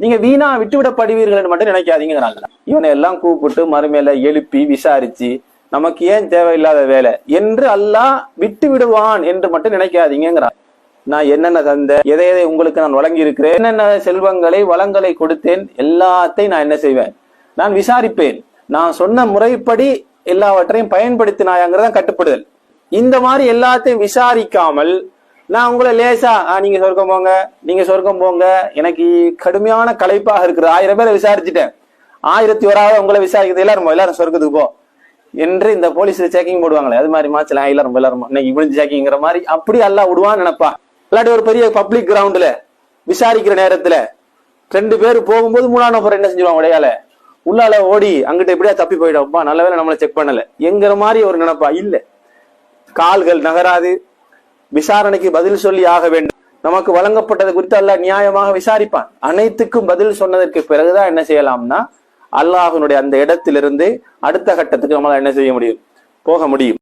நீங்க வீணா விட்டுவிடப்படுவீர்கள் மட்டும் நினைக்காதீங்கிறாங்க இவனை எல்லாம் கூப்பிட்டு மறுமையில எழுப்பி விசாரிச்சு நமக்கு ஏன் தேவையில்லாத வேலை என்று அல்லாஹ் விட்டு விடுவான் என்று மட்டும் நினைக்காதீங்கிறான் நான் என்னென்ன தந்த எதை எதை உங்களுக்கு நான் வழங்கி இருக்கிறேன் என்னென்ன செல்வங்களை வளங்களை கொடுத்தேன் எல்லாத்தையும் நான் என்ன செய்வேன்? நான் விசாரிப்பேன். நான் சொன்ன முறைப்படி எல்லாவற்றையும் பயன்படுத்தினாயாங்கிறதான் கட்டுப்படுதல். இந்த மாதிரி எல்லாத்தையும் விசாரிக்காமல் நான் உங்களை லேசா நீங்க சொர்க்கம் போங்க நீங்க சொர்க்கம் போங்க. எனக்கு கடுமையான களைப்பாக இருக்கிறது ஆயிரம் பேரை விசாரிச்சுட்டேன். ஆயிரத்தி ஓராவது உங்களை விசாரிக்கிறது எல்லாரும்? எல்லாரும் சொர்க்கத்துக்கு போ. என்று இந்த போலீஸ்ல செக்கிங் போடுவாங்களே அது மாதிரி மாச்சல எல்லாரும் எல்லாரும் இன்னைக்கு இவனு செக்கிங்கிற மாதிரி அப்படி எல்லாம் விடுவான்னு நினைப்பா. இல்லாட்டி ஒரு பெரிய பப்ளிக் கிரவுண்ட்ல விசாரிக்கிற நேரத்துல ரெண்டு பேர் போகும்போது மூணாம் நபர் என்ன செஞ்சிருவாங்க உடையால? உள்ளால ஓடி அங்கிட்ட எப்படியா தப்பி போயிடும்ப்பா நல்ல வேளை நம்மளை செக் பண்ணல. எங்கிற மாதிரி ஒரு நினைப்பா. இல்ல. கால்கள் நகராது. விசாரணைக்கு பதில் சொல்லி ஆக வேண்டும். நமக்கு வழங்கப்பட்டது குறித்து அல்லாஹ் நியாயமாக விசாரிப்பான். அனைத்துக்கும் பதில் சொன்னதற்கு பிறகுதான் என்ன செய்யலாம்னா அல்லாஹனுடைய அந்த இடத்திலிருந்து அடுத்த கட்டத்துக்கு நம்மளால என்ன செய்ய முடியும்? போக முடியும்.